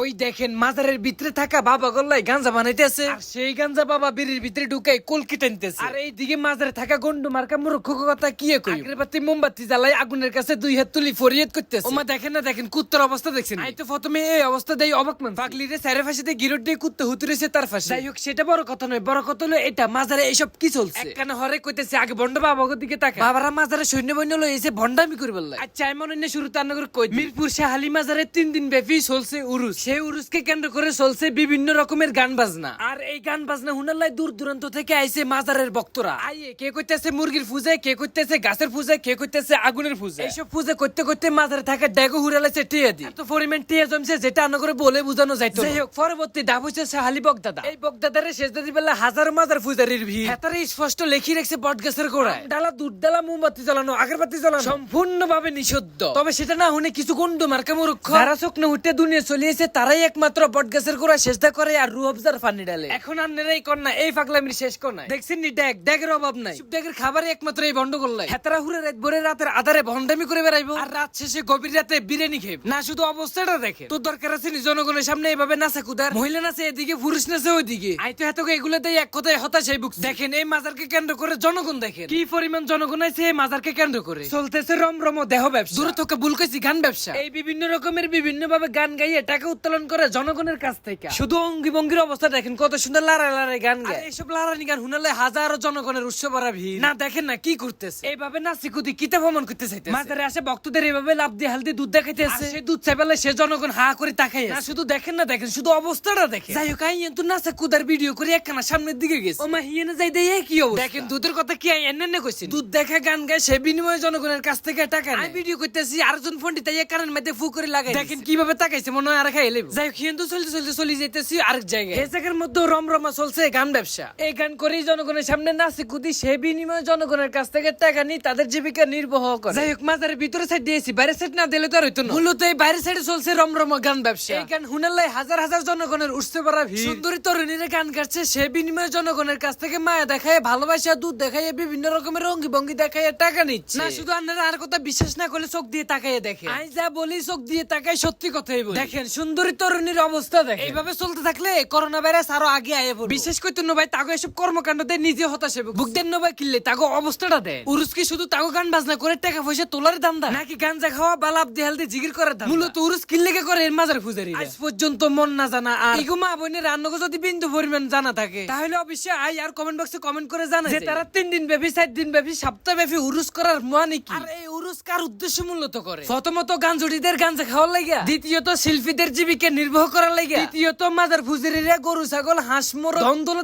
ওই দেখেন মাজারের ভিতরে থাকা বাবা গল্লাই গাঞ্জা বানাইতেছে। আর সেই গাঞ্জা বাবা বিড়ির ভিতরে ঢুকাই কলকি টানতেছে। আর এই দিকে মাজারে থাকা গন্ডু মার্কা মূর্খ কথা কি কই আগরবাতি মোমবাতি জ্বালাই আগুনের কাছে দুই হাত তুলি ফরিয়াদ করতেছে। ওমা দেখেন না দেখেন কুত্তর অবস্থা দেখছেন আই তো প্রথমে এই অবস্থা দেই অবাক মান পাগলি রে সারে ফাঁসি দিয়ে গিরট দিয়ে কুত্তে হুতুরেছে তার ফাঁসি। যাই হোক সেটা বড় কথা নয় বড় কথা হলো এটা মাজারে এইসব কি চলছে? একখানে হরে কইতেছে আগে বন্ড বাবাগর দিকে তাকা বাবারা মাজারে সৈন্য বৈন্য লই এসে ভন্ডামি করে বললাই আচ্ছা এমন অন্য শুরুতে আন্নগর কই। মিরপুর শাহালি মাজারে তিন দিন ব্যাপী চলছে উরুস। সেই উরুসকে কেন্দ্র করে চলছে বিভিন্ন রকমের গান বাজনা আর এই গান বাজনা হুনাল্লাই দূর দূরান্ত থেকে আইছে মাজারের ভক্তরা। আইয়ে, কে কইতেছে মুরগির ফুজে, কে কইতেছে গাছের ফুজে, কে কইতেছে আগুনের ফুজে। এইসব ফুজে করতে করতে মাজারে থাকা ডেগো হুরালাইছে টিয়া দি। এত পরিমাণ টিয়া জমছে যেটা আন্নগরে বলে বোঝানো যাইতো না। যাই হোক পরবর্তী ডাব হচ্ছে শাহালি বগদাদা। এই বগদাদারে শেষ দাদি বেলা হাজার মাজার ফুজারির ভিড়। হেতারে স্পষ্ট লেখি রেখেছে বট গাছের ডালা দুধ ডালা মোমবাতি জ্বালানো, আগরবাতি জ্বালানো। সম্পূর্ণভাবে নিষিদ্ধ। তবে সেটা না হলে কিছু গন্ড মার্কা মূর্খ যারা চোখনে উঠে দুনিয়া চলিয়েছে তারাই একমাত্র বট গাছের গোড়ায় চেষ্টা করে আর রুহবজার পানি ডালে। এখন আর নেরাই কন্যা এই পাগলামির শেষ কন্যা দেখছেন নি ড্যাগ ড্যাগের অভাব নাই। ড্যাগের খাবারে একমাত্র এই বন্ড করলাই হেতারা হুরে রাত ভোরে রাতের আধারে ভন্ডামি করে বেড়াইবো। আর রাত শেষে গভীর রাতে বিরিয়ানি খেয়ে না শুধু অবস্থাটা দেখে তোর দরকার আছে নি জনগণের সামনে এইভাবে নাচা কুদার। মহিলা নাচে এদিকে পুরুষ নাচে ওইদিকে। আই তো এতকে এগুলো দেয় এক কথায় হতাশাই বুক দেখেন এই মাজারকে কেন্দ্র করে জনগণ দেখেন। কি পরিমাণ জনগণ আছে এই মাজারকে কেন্দ্র করে? চলতেছে রমরম দেহ ব্যবসা। দূরে থেকে ভুল কইছি গান ব্যবসা। এই বিভিন্ন রকমের বিভিন্ন ভাবে গান গাইয়ে টাকা উত্তোলন করে জনগণের কাছ থেকে। শুধু অঙ্গি ভঙ্গির অবস্থা দেখেন কত সুন্দর লারাই লারাই গান গায়। এইসব লারানি গান শুনালে হাজারো জনগণের উৎসব ভরা ভিড়। না দেখেন না কি করতেছে। এইভাবে নাচি কুদি কিতা ভ্রমণ করতে চাইতে মাজারে আসে ভক্তদের এইভাবে লাভ দিয়ে হালদি দুধ দেখাইতেছে। সেই দুধ চাইবেলে সে জনগণ হা করে তাকাই না শুধু দেখেন না দেখেন শুধু অবস্থাটা দেখেন। যাই হোক আই তো নাচা কুদার ভিডিও করে একখানা সামনের দিকে গেছে। ও মা হিয়েনে যাই দেয় কি অবস্থা। দেখেন দুধের কথা কি আই এনে কইছি দুধ দেখা গান গায় সে বিনিময়ে জনগণের কাছ থেকে টাকা নেয়। আমি ভিডিও করতেছি আরেকজন ফোনটি তাই কারণ মধ্যে ফু করে লাগাই দেখেন কীভাবে তাকাইছে মনে হয় আর খাই লেব যাই হোক হিন্দু চলতে চলতে চলে যাইতেছি আরেক জায়গায়। এই জায়গার মধ্যে রমরমা চলছে গান ব্যবসা। এই গান করেই জনগণের সামনে নাচি কুদি সে বিনিময়ে জনগণের কাছ থেকে টাকা নিয়ে তাদের জীবিকা নির্বাহ করে। যাই হোক মাজারের ভিতরে সাইড দিয়েছি বাইরের সাইড না দিলে তো আর হইতো না। মূলত এই বাইরের সাইডে চলছে রমরমা গান ব্যবসা। এই গান হুনাল্লাই হাজার হাজার জনগণের উঠতে পারা ভিড়। সুন্দরী তরুণীরা গান গাচ্ছে সে বিনিময়ে জনগণের কাছ থেকে মায়া দেখায় ভালোবাসা দুধ দেখায় বিভিন্ন রকমের রঙ্গি ভঙ্গি দেখায় টাকা নিচ্ছে। না শুধু আপনারা আর কথা বিশ্বাস না করলে চোখ দিয়ে তাকাইয়ে দেখে। আই যা বলি চোখ দিয়ে তাকাই সত্যি কথাই বলি। দেখেন সুন্দরী তরুণীর অবস্থা দেখেন। এইভাবে চলতে থাকলে করোনা ভাইরাস আরও আগে আয়ে পড়বে। বিশেষ করে তো ভাই তাগো এসব কর্মকাণ্ড দিয়ে নিজে হতাশে বুক দেন নবাই কিনলে তাগো অবস্থাটা দেয়। উরুস কি শুধু তাগো গান বাজনা করে টাকা পয়সা তোলার দাম দা নাকি গাঞ্জা খাওয়া বালাপ দেহাল দিয়ে জিগির করার দাম মূলত উরুস কিনলে কে করে এর মাজার ফুজারি আজ পর্যন্ত মন না জানা আর ইগো মা বোনের রান্নগো যদি বিন্দু পরিমাণ জানা থাকে। তাহলে অবশ্যই আই আর কমেন্ট বক্সে কমেন্ট করে জানা যে তারা তিন দিন ব্যাপী চার দিন ব্যাপী সপ্তাহ ব্যাপী উরুস করার মানে কি? আর এই কার উদ্দেশ্য মূলত করে। প্রথমত গাঞ্জা খাওয়ার লাগিয়া দ্বিতীয়ত শিল্পীদের জীবিকা নির্বাহ করার লাগিয়া তৃতীয়ত ফুজেরিরা গরু ছাগল হাঁস মোর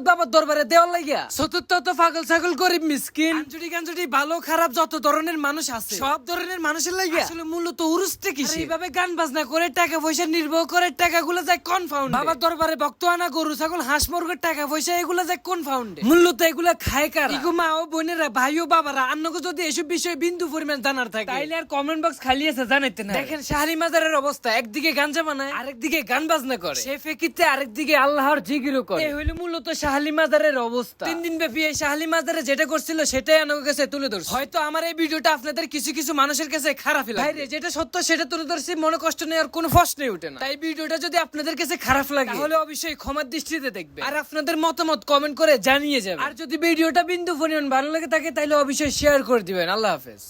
বাবার দরবারে দেওয়ার লাগিয়া চতুর্থত পাগল ছাগল গরিব মিসকিন। ভালো খারাপ যত ধরনের মানুষ আছে সব ধরনের মানুষের লাগিয়া আসলে মূলত উরুসটা কি এইভাবে গান বাজনা করে টাকা পয়সা নির্বাহ করে টাকাগুলো যায় কনফাউন্ড বাবার দরবারে ভক্ত আনা গরু ছাগল হাঁস মুরগের টাকা পয়সা এগুলো যায় কনফাউন্ডে মূলত এগুলা খায় কারা? মা ও বোনেরা ভাই ও বাবারা আন্নকে যদি এসব বিষয়ে বিন্দু পরিমাণ জানার থাকে তাইলে আর কমেন্ট বক্স খালি আছে জানাইতে না দেখেন শাহরি মাজারের অবস্থা একদিকে গাঞ্জা বানায় আরেকদিকে গান বাজনা করে। সে ফেকিতে আরেকদিকে আল্লাহর জিকিরও করে। এই হইল মূলত শাহালি মাজারের অবস্থা। তিন দিন ব্যাপী এই শাহালি মাজারে যেটা করছিল সেটাই আনকে কাছে তুলে ধরছে। হয়তো আমার এই ভিডিওটা আপনাদের কিছু কিছু মানুষের কাছে খারাপ লাগে যেটা সত্য সেটা তুলে ধরছি মনে কষ্ট নেই আর কোনো প্রশ্নই উঠে না। তাই ভিডিওটা যদি আপনাদের কাছে খারাপ লাগে তাহলে অবশ্যই ক্ষমার দৃষ্টিতে দেখবে। আর আপনাদের মতামত কমেন্ট করে জানিয়ে যাবে আর যদি ভিডিওটা বিন্দু পরিমাণ ভালো লাগে থাকে তাহলে অবশ্যই শেয়ার করে দিবেন। আল্লাহ হাফেজ।